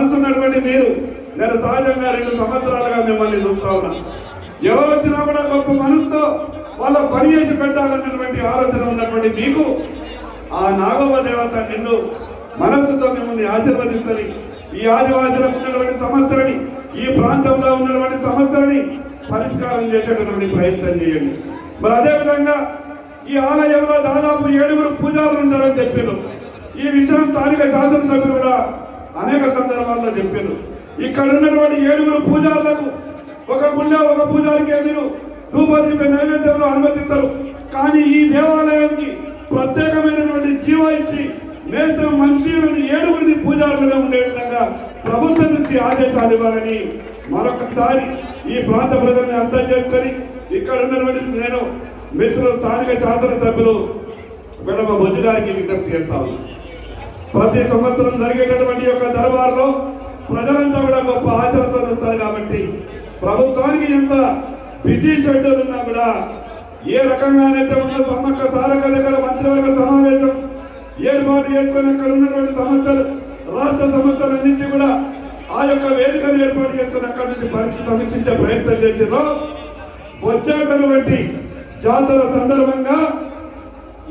మనసున్నటువంటి మీరు నేను సహజంగా రెండు సంవత్సరాలుగా మిమ్మల్ని చూస్తా ఉన్నా. ఎవరు వచ్చినా కూడా గొప్ప మనసుతో వాళ్ళ పని చేసి పెట్టాలన్నటువంటి ఆలోచన ఉన్నటువంటి మీకు ఆ నాగమ్మ దేవత నిన్ను మనస్సుతో మిమ్మల్ని ఆశీర్వదించని ఈ ఆదివాసులకు ఉన్నటువంటి సమస్యని ఈ ప్రాంతంలో ఉన్నటువంటి సమస్యని పరిష్కారం చేసేటటువంటి ప్రయత్నం చేయండి. మరి అదేవిధంగా ఈ ఆలయంలో దాదాపు ఏడుగురు పూజారులు ఉంటారని చెప్పారు ఈ విషయం స్థానిక శాసనసభ్యులు కూడా అనేక సందర్భాల్లో చెప్పారు. ఇక్కడ ఉన్నటువంటి ఏడుగురు పూజారులకు ఒక గుళ్ళ ఒక పూజారికే మీరు ధూపదీప నైవేద్యంలో అనుమతిస్తారు. కానీ ఈ దేవాలయానికి ప్రత్యేకమైనటువంటి జీవ ఇచ్చి నేత్రం మంచి ఏడుగురిని పూజారులుగా ఉండే విధంగా ప్రభుత్వం నుంచి ఆదేశాలు ఇవ్వాలని మరొకసారి ఈ ప్రాంత ప్రజల్ని అర్థం చేసుకొని ఇక్కడ ఉన్నటువంటి నేను మిత్రులు స్థానిక శాసనసభ్యులు విడమ బొజ్జు గారికి విజ్ఞప్తి చేస్తాను ప్రతి సంవత్సరం జరిగేటటువంటి యొక్క దర్బార్లో ప్రజలంతా కూడా గొప్ప ఆచరణతో వస్తారు కాబట్టి ప్రభుత్వానికి ఎంత బిజీ షెడ్యూల్ ఉన్నా కూడా ఏ రకంగానైతే ఉన్న సమ్మక్క సారక దగ్గర మంత్రివర్గ సమావేశం ఏర్పాటు చేసుకుని అక్కడ ఉన్నటువంటి సమస్యలు రాష్ట్ర సమస్యలన్నింటినీ కూడా ఆ యొక్క వేదికను ఏర్పాటు చేసుకుని అక్కడి నుంచి పరిస్థితి సమీక్షించే ప్రయత్నం చేసిరో వచ్చేటటువంటి జాతర సందర్భంగా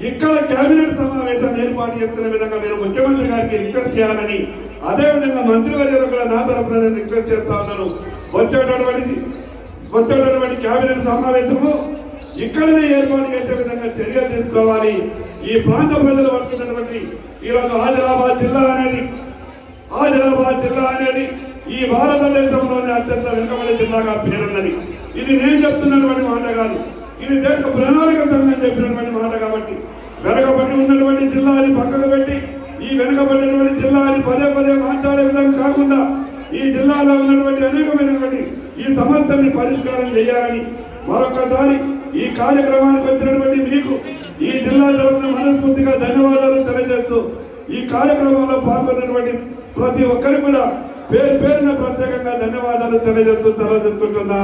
ఇక్కడ కేబినెట్ సమావేశం ఏర్పాటు చేస్తున్న విధంగా నేను ముఖ్యమంత్రి గారికి రిక్వెస్ట్ చేయాలని అదే విధంగా మంత్రివర్యులు కూడా నా తరఫున నేను రిక్వెస్ట్ చేస్తా ఉన్నాను. వచ్చేటటువంటి వచ్చేటటువంటి కేబినెట్ సమావేశము ఇక్కడనే ఏర్పాటు చేసే విధంగా చర్యలు తీసుకోవాలి. ఈ ప్రాంత ప్రజలు పడుతున్నటువంటి ఈరోజు ఆదిలాబాద్ జిల్లా అనేది ఆదిలాబాద్ జిల్లా అనేది ఈ భారతదేశంలోనే అత్యంత వెనుకబడి జిల్లాగా పేరున్నది. ఇది నేను చెప్తున్నటువంటి మాట కాదు. ఇది దేశ ప్రణాళిక సంఘం చెప్పిన మాట కాబట్టి వెనకబడి ఉన్నటువంటి జిల్లాని పక్కన పెట్టి ఈ వెనుకబడినటువంటి జిల్లాని పదే పదే మాట్లాడే విధంగా కాకుండా ఈ జిల్లాలో ఉన్నటువంటి అనేకమైనటువంటి ఈ సమస్యల్ని పరిష్కారం చేయాలని మరొకసారి ఈ కార్యక్రమానికి వచ్చినటువంటి మీకు ఈ జిల్లా తరఫున మనస్ఫూర్తిగా ధన్యవాదాలు తెలియజేస్తూ ఈ కార్యక్రమంలో పాల్గొన్నటువంటి ప్రతి ఒక్కరికి కూడా పేరు పేరున ప్రత్యేకంగా ధన్యవాదాలు తెలియజేస్తూ తెలియజేసుకుంటున్నా